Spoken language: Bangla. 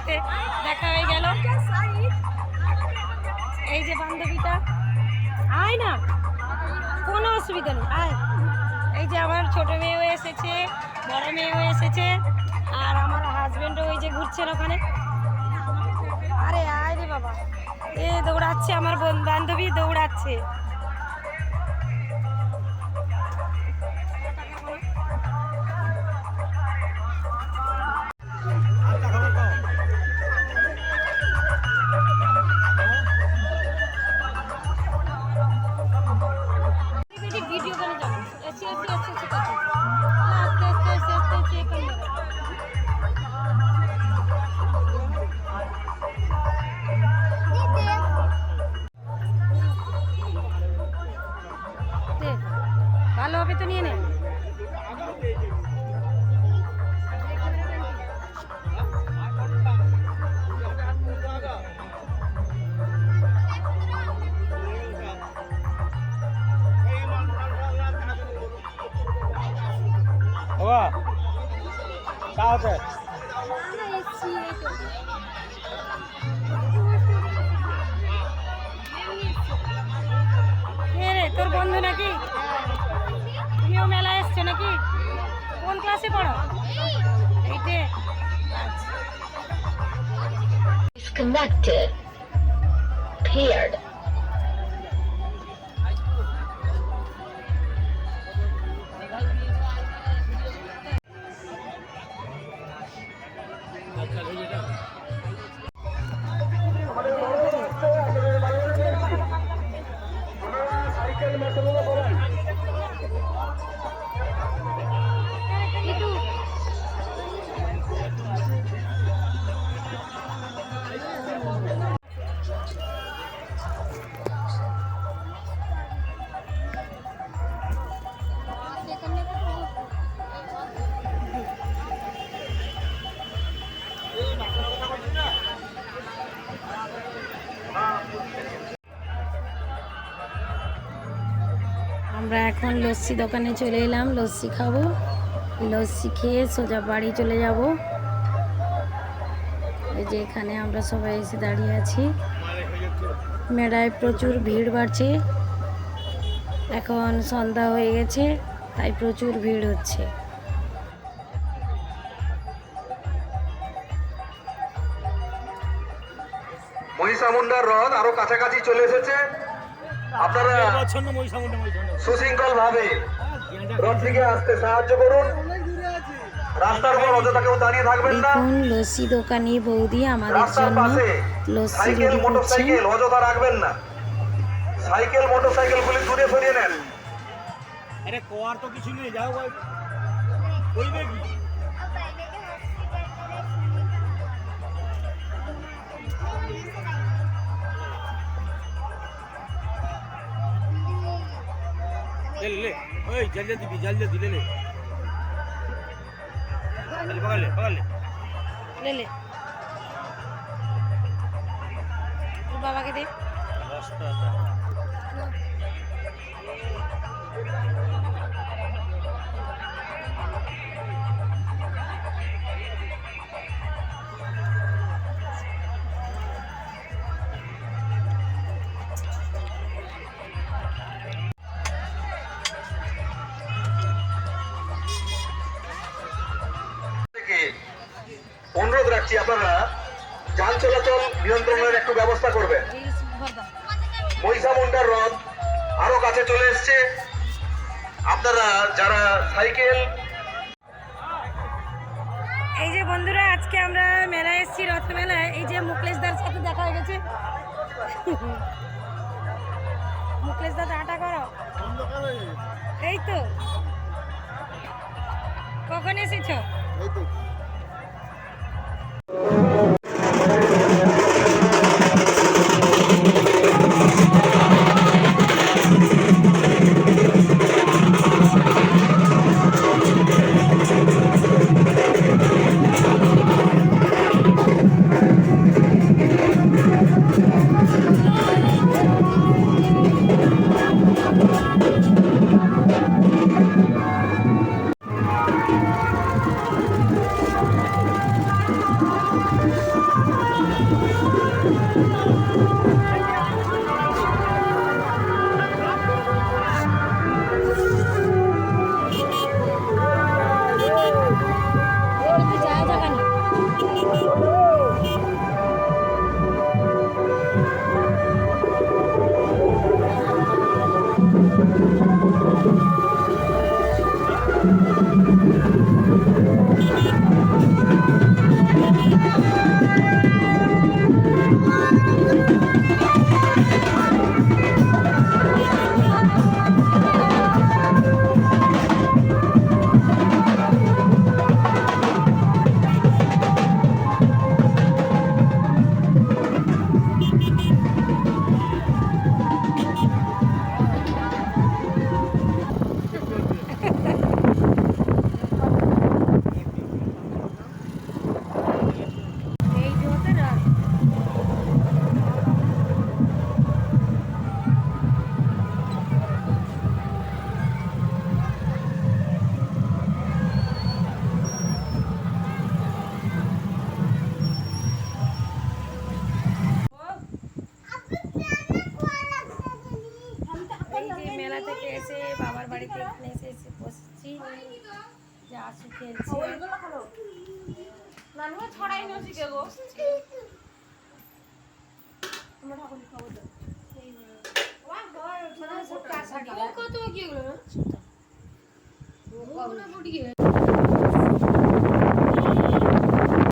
সাথে দেখা হয়ে গেল। এই যে বান্ধবীটা। আয় না, কোনো অসুবিধা নেই, আয়। এই যে আমার ছোট মেয়েও এসেছে, বড় মেয়েও এসেছে, আর আমার হাজব্যান্ডও ওই যে ঘুরছেন ওখানে। আরে আয় রে বাবা। এ দৌড়াচ্ছে আমার বন- বান্ধবী দৌড়াচ্ছে। চা আছে কে রে তোর বন্ধু নাকি তুমিও মেলা এসছো নাকি কোন ক্লাসে পড়ো এইটে আচ্ছা disconnected. Paired. এখন লস্যি দোকানে চলে এলাম, লস্যি খাব। লস্যি খেয়ে সোজা বাড়ি চলে যাব। এই যে এখানে আমরা সবাই এসে দাঁড়িয়ে আছি। মেলায় প্রচুর ভিড় বাড়ছে। এখন সন্ধ্যা হয়ে গেছে, তাই প্রচুর ভিড় হচ্ছে। মহিষামুন্ডার হ্রদ আরও কাছাকাছি চলে এসেছে। আপনারা সুশৃঙ্খল ভাবে রথটিকে আসতে সাহায্য করুন। রাস্তার উপর অযথা কেউ দাঁড়িয়ে থাকবেন না। লস্যি দোকানি বৌদি আমাদের রাস্তার জন্য পাশে lassi cycle ready motorcycle অযথা রাখবেন না। সাইকেল মোটর সাইকেল গুলি দূরে সরিয়ে নেন। আরে কোয়ার তো কিছু নেই যাও ভাই। কইবে কি? লে লে ওই জলদি দিবি জলদি দিলে লে পকড় লে পকড় লে। লে লে। বাবাকে দে। রাস্তা রাখছি আপনারা যান চলাচল নিয়ন্ত্রণের একটু ব্যবস্থা করবেন। দাও মহিষামুন্ডার হ্রদ আরও কাছে চলে এসছে। আপনারা যারা সাইকেল এই যে বন্ধুরা আজকে আমরা মেলায় এসেছি রথ মেলায়। এই যে মুকলেশদার সাথে দেখা হয়ে গেছে। মুকলেশ দা টাটা করো। এই তো। কখন এসেছ? এসে বাড়িতে এখানে এসে এসে বসছি। যা আসু খেলছি। ছড়াই নছি কে গো? এই যে- কত কি এগুলো